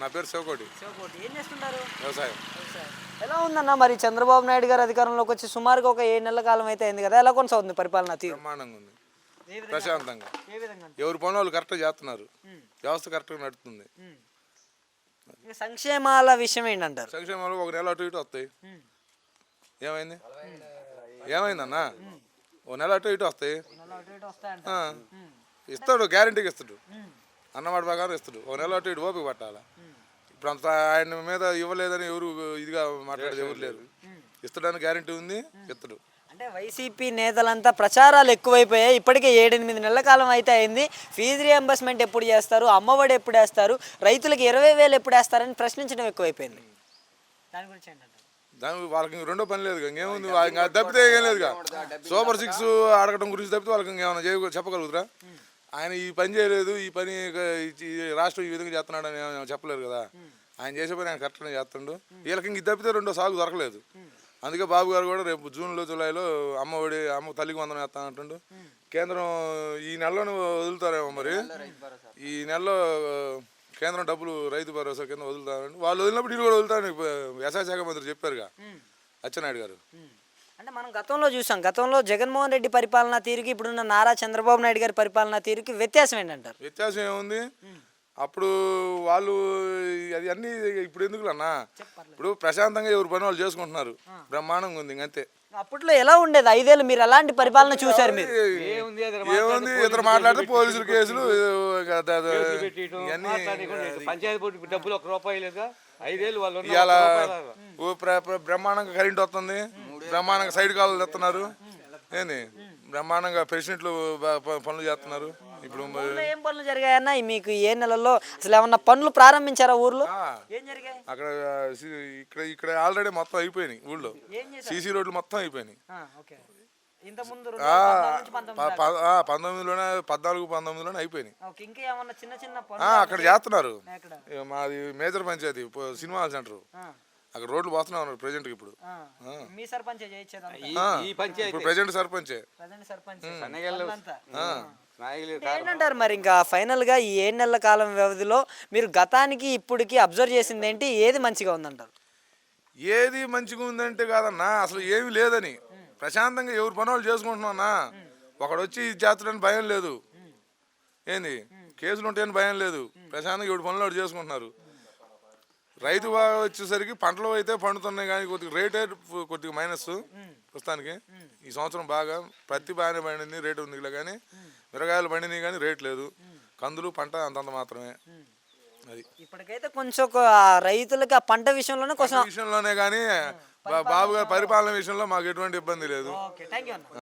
నా పేరు శివకోటి శివకోటి ఏం చేస్తుంటారు? వ్యవసాయం. ఎలా ఉందన్న మరి చంద్రబాబు నాయుడు గారు అధికారంలోకి వచ్చి సుమారుగా ఒక ఏడు నెలల కాలం అయితే అయింది కదా ఎలా కొనసాగుతుంది పరిపాలన తీరు? బ్రహ్మాండంగా ఉంది. ప్రశాంతంగా. ఎవరి పనులు వాళ్ళు కరెక్ట్గా చేస్తున్నారు. వ్యవస్థ కరెక్ట్గా నడుస్తుంది. ఇంకా సంక్షేమాల విషయం ఏంటంటారు? సంక్షేమాలు ఒక నెల అటు ఇటు వస్తాయి. ఏమైంది? ఏమైందన్న? ఓ నెల అటు ఇటు వస్తాయి. ఇస్తాడు గ్యారంటీకి ఇస్తాడు. అన్నమాట ప్రకారం ఇస్తాడు. ఓ నెల అటు ఇటు ఓపిక పట్టాల? ఇప్పుడు అంత ఆయన మీద ఇవ్వలేదని ఎవరు ఇదిగా మాట్లాడేది ఎవరు లేరు. ఇస్తాడని గ్యారంటీ ఉంది ఇస్తాడు. అంటే వైసీపీ నేతలంతా ప్రచారాలు ఎక్కువైపోయాయి. ఇప్పటికే ఏడెనిమిది నెలల కాలం అయితే అయింది. ఫీజు రియంబర్స్మెంట్ ఎప్పుడు చేస్తారు? అమ్మఒడి ఎప్పుడు వేస్తారు? రైతులకు ఇరవై వేలు ఎప్పుడు వేస్తారని ప్రశ్నించడం ఎక్కువైపోయింది. దాని గురించి దాని వాళ్ళకి ఇంక రెండో పని లేదు ఇంకేముంది? తప్పితే ఏం లేదుగా సూపర్ సిక్స్ అడగడం గురించి తప్పితే వాళ్ళకి ఇంకేమైనా చెప్పగలుగుతారా? ఆయన ఈ పని చేయలేదు ఈ పని ఈ- రాష్ట్రం ఈ విధంగా చేస్తున్నాడు అని చెప్పలేరు కదా. ఆయన చేసే పని ఆయన కరెక్ట్గా చేస్తుండు. వీళ్ళకి ఇంక తప్పితే రెండో సాగు దొరకలేదు. అందుకే బాబు గారు కూడా రేపు జూన్లో జూలైలో అమ్మ ఒడి అమ్మ తల్లికి వందనం వేస్తాను అంటుండు. కేంద్రం ఈ నెలలోనే వదులుతారేమో మరి. ఈ నెలలో కేంద్రం డబ్బులు రైతు భరోసా కింద వదులుతారండి వాళ్ళు వదిలినప్పుడు వీళ్ళు కూడా వదులుతారని వ్యవసాయ శాఖ మంత్రి చెప్పారుగా. అచ్చెన్నాయుడు గారు. అంటే మనం గతంలో చూసాం. గతంలో జగన్మోహన్ రెడ్డి పరిపాలన తీరుకి ఇప్పుడున్న నారా చంద్రబాబు నాయుడు గారి పరిపాలన తీరుకి వ్యత్యాసం ఏంటంటారు? వ్యత్యాసం ఏముంది? అప్పుడు వాళ్ళు అది అన్నీ ఇప్పుడు ఎందుకు అన్నా ఇప్పుడు ప్రశాంతంగా ఎవరి పని వాళ్ళు చేసుకుంటున్నారు. బ్రహ్మాండంగా ఉంది ఇంకంతే అప్పట్లో ఎలా ఉండేది? ఐదేళ్ళు మీరు ఎలాంటి పరిపాలన చూశారు మీరు? ఏముంది ఇతరు మాట్లాడితే పోలీసులు కేసులు పంచాయతీ బోర్డు డబ్బులు ఒక రూపాయి లేదా ఐదేళ్ళు వాళ్ళు బ్రహ్మాండంగా కరెంట్ వస్తుంది. బ్రహ్మాండంగా సైడ్ కాలు తెస్తున్నారు ఏంది? బ్రహ్మాండంగా ప్రెసిడెంట్లు పనులు చేస్తున్నారు ఇప్పుడు ఏం పనులు జరిగాయన్నా? మీకు ఏ నెలలో అసలు ఏమన్నా పనులు ప్రారంభించారా ఊర్లో? ఏం జరిగాయి? అక్కడ ఇక్కడ ఇక్కడ ఆల్రెడీ మొత్తం అయిపోయినాయి ఊళ్ళో. సీసీ రోడ్లు మొత్తం అయిపోయినాయి. పంతొమ్మిదిలోనే పద్నాలుగు పంతొమ్మిదిలోనే అయిపోయినాయి. అక్కడ చేస్తున్నారు మాది major panchayat cinema hall centre. అక్కడ రోడ్లు పోతున్నా ఉన్నారు ప్రజెంట్కి ఇప్పుడు. ఆ. మీ సర్పంచ్ ఈ- ఆ, ఈ పంచాయతీ. ఇప్పుడు ప్రజెంట్ సర్పంచే. ప్రజెంట్ ఏంటంటారు మరి ఇంకా ఫైనల్గా ఈ ఏడు నెలల కాలం వ్యవధిలో మీరు గతానికి ఇప్పటికి అబ్జర్వ్ చేసింది ఏంటి? ఏది మంచిగా ఉందంటారు? ఏది మంచిగా ఉందంటే కాదన్నా అసలు ఏమీ లేదని. ప్రశాంతంగా ఎవరి పని వాళ్ళు చేసుకుంటున్నా ఒకడు వచ్చి ఇది చేస్తాడని భయం లేదు. ఏంది? కేసులు ఉంటాయని భయం లేదు. ప్రశాంతంగా ఎవరి పనులు వాడు చేసుకుంటున్నారు. రైతు బాగా వచ్చేసరికి పంటలు అయితే పండుతున్నాయి కానీ కొద్దిగా రేట్ కొద్దిగా మైనస్ ప్రస్తుతానికి. ఈ సంవత్సరం బాగా పత్తి బాగానే పండింది రేటు ఉంది కానీ మిరగాయలు పండినాయి కానీ రేట్ లేదు. కందులు పంట అంతంత మాత్రమే. అది. ఇప్పటికైతే కొంచెం ఒక రైతులకి ఆ పంట విషయంలోనే కొంచెం విషయంలోనే కానీ బాబు గారి పరిపాలన విషయంలో మాకు ఎటువంటి ఇబ్బంది లేదు.